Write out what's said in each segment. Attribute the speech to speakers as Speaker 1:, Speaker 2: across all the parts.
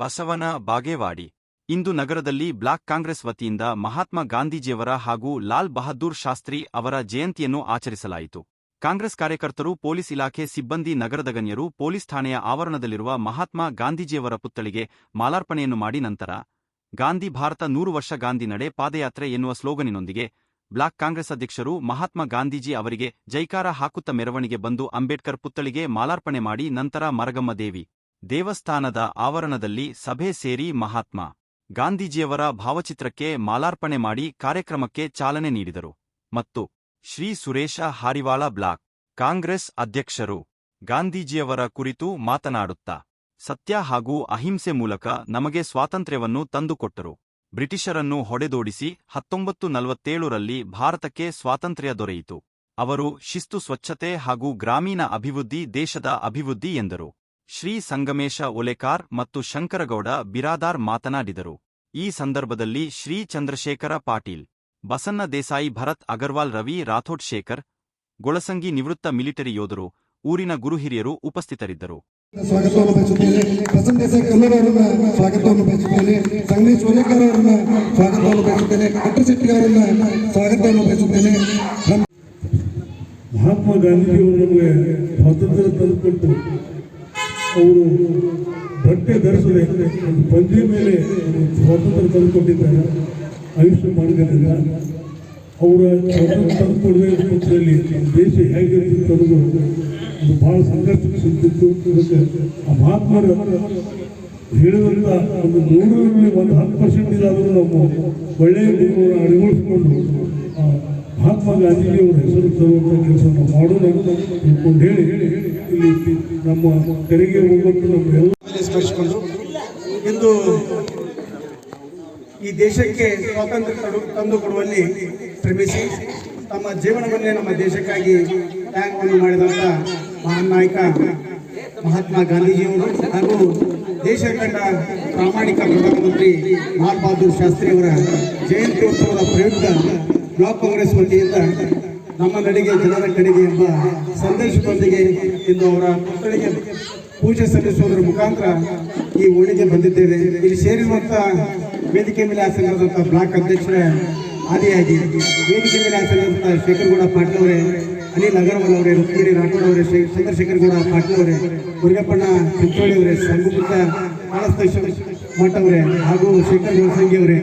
Speaker 1: ಬಸವನ ಬಾಗೇವಾಡಿ. ಇಂದು ನಗರದಲ್ಲಿ ಬ್ಲಾಕ್ ಕಾಂಗ್ರೆಸ್ ವತಿಯಿಂದ ಮಹಾತ್ಮ ಗಾಂಧೀಜಿಯವರ ಹಾಗೂ ಲಾಲ್ ಬಹದ್ದೂರ್ ಶಾಸ್ತ್ರಿ ಅವರ ಜಯಂತಿಯನ್ನು ಆಚರಿಸಲಾಯಿತು. ಕಾಂಗ್ರೆಸ್ ಕಾರ್ಯಕರ್ತರು ಪೊಲೀಸ್ ಇಲಾಖೆ ಸಿಬ್ಬಂದಿ ನಗರದ ಗಣ್ಯರು ಪೊಲೀಸ್ ಠಾಣೆಯ ಆವರಣದಲ್ಲಿರುವ ಮಹಾತ್ಮ ಗಾಂಧೀಜಿಯವರ ಪುತ್ಥಳಿಗೆ ಮಾಲಾರ್ಪಣೆಯನ್ನು ಮಾಡಿ ನಂತರ, ಗಾಂಧಿ ಭಾರತ ನೂರು ವರ್ಷ ಗಾಂಧಿ ನಡೆ, ಪಾದಯಾತ್ರೆ ಎನ್ನುವ ಸ್ಲೋಗನಿನೊಂದಿಗೆ ಬ್ಲಾಕ್ ಕಾಂಗ್ರೆಸ್ ಅಧ್ಯಕ್ಷರು ಮಹಾತ್ಮ ಗಾಂಧೀಜಿ ಅವರಿಗೆ ಜೈಕಾರ ಹಾಕುತ್ತ ಮೆರವಣಿಗೆ ಬಂದು ಅಂಬೇಡ್ಕರ್ ಪುತ್ಥಳಿಗೆ ಮಾಲಾರ್ಪಣೆ ಮಾಡಿ ನಂತರ ಮರಗಮ್ಮ ದೇವಿ ದೇವಸ್ಥಾನದ ಆವರಣದಲ್ಲಿ ಸಭೆ ಸೇರಿ ಮಹಾತ್ಮ ಗಾಂಧೀಜಿಯವರ ಭಾವಚಿತ್ರಕ್ಕೆ ಮಾಲಾರ್ಪಣೆ ಮಾಡಿ ಕಾರ್ಯಕ್ರಮಕ್ಕೆ ಚಾಲನೆ ನೀಡಿದರು. ಮತ್ತು ಶ್ರೀ ಸುರೇಶ ಹಾರಿವಾಳ ಬ್ಲಾಕ್ ಕಾಂಗ್ರೆಸ್ ಅಧ್ಯಕ್ಷರು ಗಾಂಧೀಜಿಯವರ ಕುರಿತು ಮಾತನಾಡುತ್ತಾ, ಸತ್ಯ ಹಾಗೂ ಅಹಿಂಸೆ ಮೂಲಕ ನಮಗೆ ಸ್ವಾತಂತ್ರ್ಯವನ್ನು ತಂದುಕೊಟ್ಟರು. ಬ್ರಿಟಿಷರನ್ನು ಹೊಡೆದೋಡಿಸಿ ಹತ್ತೊಂಬತ್ತು ನಲವತ್ತೇಳರಲ್ಲಿ ಭಾರತಕ್ಕೆ ಸ್ವಾತಂತ್ರ್ಯ ದೊರೆಯಿತು. ಅವರು ಶಿಸ್ತು, ಸ್ವಚ್ಛತೆ ಹಾಗೂ ಗ್ರಾಮೀಣ ಅಭಿವೃದ್ಧಿ, ದೇಶದ ಅಭಿವೃದ್ಧಿ ಎಂದರು. ಶ್ರೀ ಸಂಗಮೇಶ ಒಲೆಕಾರ್ ಮತ್ತು ಶಂಕರಗೌಡ ಬಿರಾದಾರ್ ಮಾತನಾಡಿದರು. ಈ ಸಂದರ್ಭದಲ್ಲಿ ಶ್ರೀ ಚಂದ್ರಶೇಖರ ಪಾಟೀಲ್ ಬಸನ್ನ ದೇಸಾಯಿ ಭರತ್ ಅಗರ್ವಾಲ್ ರವಿ ರಾಥೋಡ್ ಶೇಖರ್ ಗೊಳಸಂಗಿ ನಿವೃತ್ತ ಮಿಲಿಟರಿ ಯೋಧರು ಊರಿನ ಗುರುಹಿರಿಯರು ಉಪಸ್ಥಿತರಿದ್ದರು.
Speaker 2: ಸ್ವಾಗತವನ್ನು ಬಯಸುತ್ತೇನೆ ಪ್ರಸನ್ನ ದೇಸಾಯಿ ಕಲ್ಲೂರ್ ಅವರನ್ನ ಸ್ವಾಗತವನ್ನು ಬಯಸುತ್ತೇನೆ ಸಂಗಮೇಶ್ ಓಲೇಕರ್ ಅವರನ್ನ ಸ್ವಾಗತವನ್ನು ಬಯಸುತ್ತೇನೆ ಕಟ್ಟರ್ ಶೆಟ್ಟಿ ಅವರನ್ನ ಸ್ವಾಗತವನ್ನು ಬಯಸುತ್ತೇನೆ
Speaker 3: ಮಹಾತ್ಮ ಗಾಂಧೀಜಿಯವರು ನಮಗೆ ಸ್ವಾತಂತ್ರ್ಯ ತಂದುಕೊಟ್ಟು ಅವರು ಬಟ್ಟೆ ಧರಿಸದೆ ಒಂದು ಪಂಜೆ ಮೇಲೆ ಸ್ವಾತಂತ್ರ್ಯ ತಂದುಕೊಟ್ಟಿದ್ದಾರೆ. ಆಯುಷ್ಯ ಮಾಡಿದ್ದರಿಂದ ಅವರ ಸ್ವಾತಂತ್ರ್ಯ ತಂದುಕೊಡದೆ ಪಕ್ಷದಲ್ಲಿ ದೇಶ ಹೇಗಿರುತ್ತೆ ಅನ್ನೋದು ಅದು ಬಹಳ ಸಂಘರ್ಷಕ್ಕೆ ಸಿಗ್ತಿತ್ತು ಅದಕ್ಕೆ ಆ ಮಹಾತ್ಮರ ಹೇಳಿದಂಥ ಒಂದು ನೂರರಲ್ಲಿ ಒಂದು ಹತ್ತು ಪರ್ಸೆಂಟ್ ಇದಾದರೂ ನಾವು ಒಳ್ಳೆಯ ಗುರುಗಳನ್ನು ಅಳವಡಿಸ್ಕೊಂಡು ಮಹಾತ್ಮ ಗಾಂಧೀಜಿಯವರ ಹೆಸರು ತರುವಂಥ ಕೆಲಸವನ್ನು ಮಾಡೋಣ ತಿಳ್ಕೊಂಡು ಹೇಳಿ ನಮ್ಮ ತೆರಿಗೆ
Speaker 4: ಇಂದು ಈ ದೇಶಕ್ಕೆ ಸ್ವಾತಂತ್ರ್ಯ ತಂದು ಕೊಡುವಲ್ಲಿ ಶ್ರಮಿಸಿ ತಮ್ಮ ಜೀವನವನ್ನೇ ನಮ್ಮ ದೇಶಕ್ಕಾಗಿ ತ್ಯಾಗವನ್ನು ಮಾಡಿದಂತ ಮಹಾನ್ ನಾಯಕ ಮಹಾತ್ಮ ಗಾಂಧೀಜಿಯವರು ಹಾಗೂ ದೇಶ ಕಂಡ ಪ್ರಾಮಾಣಿಕ ಪ್ರಧಾನಮಂತ್ರಿ ಲಾಲ್ ಬಹದ್ದೂರ್ ಶಾಸ್ತ್ರಿ ಅವರ ಜಯಂತಿ ಉತ್ಸವದ ಪ್ರಯುಕ್ತ ಬ್ಲಾಕ್ ಕಾಂಗ್ರೆಸ್ ವತಿಯಿಂದ ನಮ್ಮ ನಡಿಗೆ ಜನರ ಕಡೆಗೆ ಎಂಬ ಸಂದೇಶದೊಂದಿಗೆ ಇಂದು ಅವರ ಮಕ್ಕಳಿಗೆ ಪೂಜೆ ಸಲ್ಲಿಸುವುದರ ಮುಖಾಂತರ ಈ ಓಣಿಗೆ ಬಂದಿದ್ದೇವೆ. ಇಲ್ಲಿ ಸೇರಿರುವಂತಹ ವೇದಿಕೆ ಮೇಲೆ ಆಸನದಂತ ಬ್ಲಾಕ್ ಅಧ್ಯಕ್ಷರ, ಆದಿಯಾಗಿ ವೇದಿಕೆ ಮೇಲೆ ಆಸನದಂತ ಶೇಖರಗೌಡ ಪಾಟೀಲ್ ಅವರೇ ಅನಿಲ್ ಅಗರ್ವಾಲ್ ಅವರೇ, ರುಕ್ಮಿಣಿ ರಾಠೋಡ್ ಅವರೇ ಚಂದ್ರಶೇಖರಗೌಡ ಪಾಟೀಲ್ ಅವರೇ ಮುರುಗಪ್ಪಣ್ಣ ಚಿಂಚೋಳಿ ಅವರೇ ಸಂಘಪುತ್ತ ಕಾಳಸ್ತೇಶ್ವರ ಮಠ ಅವರೇ ಹಾಗೂ ಶೇಖರ್ ಗೋಸಂಗಿ ಅವರೇ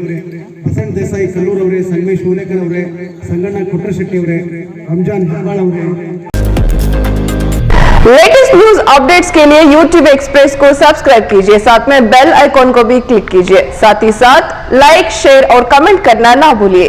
Speaker 4: ಬಸಂತ್ ದೇಸಾಯಿ ಕಲ್ಲೂರ್ ಅವರೇ ಸಂಗಮೇಶ್ ಓಲೇಕರ್ ಅವರೇ ಸಂಗಣ್ಣ ಕುಟ್ರಶೆಟ್ಟಿ ಅವರೇ ರಂಜಾನ್ ಹೆಬ್ಬಾಳ್ ಅವರೇ
Speaker 5: लेटेस्ट न्यूज अपडेट्स के लिए YouTube एक्सप्रेस को सब्सक्राइब कीजिए साथ में बेल आइकॉन को भी क्लिक कीजिए साथ ही साथ लाइक शेयर और कमेंट करना ना भूलिए